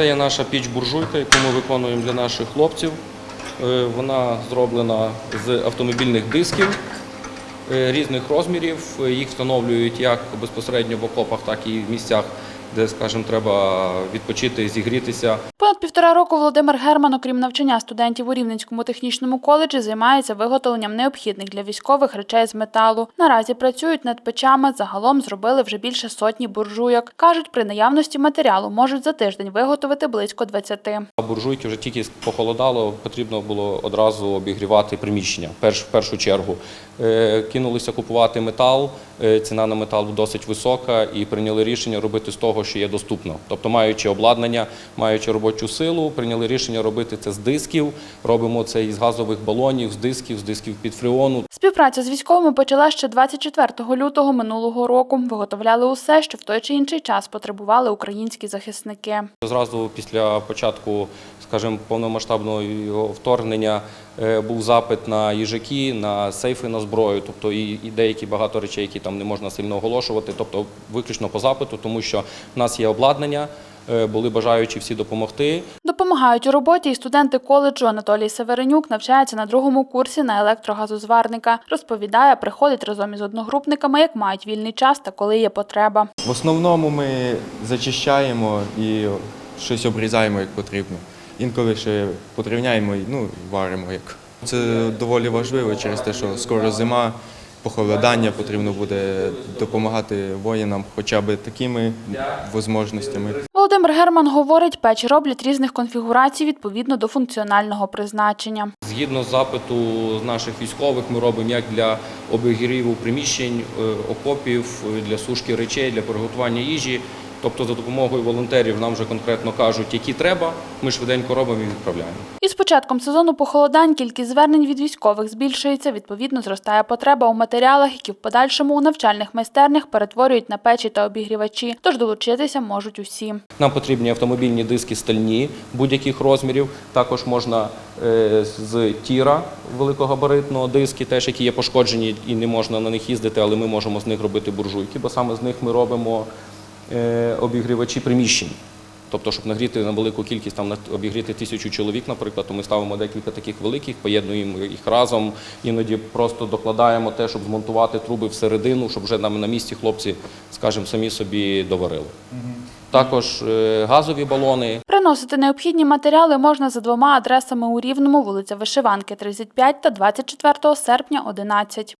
Це є наша піч-буржуйка, яку ми виконуємо для наших хлопців. Е, Вона зроблена з автомобільних дисків е, різних розмірів. Їх встановлюють як безпосередньо в окопах, так і в місцях, де, скажімо, треба відпочити, зігрітися. Понад півтора року Володимир Герман, окрім навчання студентів у Рівненському технічному коледжі, займається виготовленням необхідних для військових речей з металу. Наразі працюють над печами. Загалом зробили вже більше сотні буржуйок. кажуть, при наявності матеріалу можуть за тиждень виготовити близько 20. А буржуйки вже тільки похолодало, потрібно було одразу обігрівати приміщення перш, в першу чергу. Е, Кинулися купувати метал, е, ціна на метал досить висока, і прийняли рішення робити з того, що є доступно. Тобто, маючи обладнання, маючи робочу силу, прийняли рішення робити це з дисків. Робимо це із газових балонів, з дисків, з дисків під фреону. Співпраця з військовими почала ще 24 лютого минулого року. Виготовляли усе, що в той чи інший час потребували українські захисники. Зразу після початку, скажімо, повномасштабного вторгнення був запит на їжаки, на сейфи на зброю, тобто і, і деякі багато речей, які там не можна сильно оголошувати, тобто виключно по запиту, тому що в нас є обладнання, е, були бажаючі всі допомогти. Допомагають у роботі і студенти коледжу Анатолій Северенюк навчається на другому курсі на електрогазозварника. Розповідає, приходить разом із одногрупниками, як мають вільний час та коли є потреба. В основному ми зачищаємо і щось обрізаємо як потрібно. Інколи ще подрівняємо і ну, варимо як. Це доволі важливо через те, що скоро зима, похолодання, потрібно буде допомагати воїнам хоча б такими можливостями. Володимир Герман говорить, печі роблять різних конфігурацій відповідно до функціонального призначення. Згідно з запиту наших військових, ми робимо як для обігріву приміщень, е, окопів, для сушки речей, для приготування їжі. Тобто за допомогою волонтерів нам вже конкретно кажуть, які треба, ми швиденько робимо і відправляємо. Із початком сезону похолодань кількість звернень від військових збільшується. Відповідно, зростає потреба у матеріалах, які в подальшому у навчальних майстернях перетворюють на печі та обігрівачі. Тож долучитися можуть усі. Нам потрібні автомобільні диски стальні будь-яких розмірів. Також можна е, з тіра великогабаритного диски, теж які є пошкоджені і не можна на них їздити, але ми можемо з них робити буржуйки, бо саме з них ми робимо обігрівачі приміщень. Тобто, щоб нагріти на велику кількість, там на- обігріти тисячу чоловік, наприклад, то ми ставимо декілька таких великих, поєднуємо їх разом, іноді просто докладаємо те, щоб змонтувати труби всередину, щоб вже нам на місці хлопці, скажімо, самі собі доварили. Також е, газові балони, Приносити необхідні матеріали можна за двома адресами у Рівному, вулиця Вишиванки, 35 та 24 серпня, 11.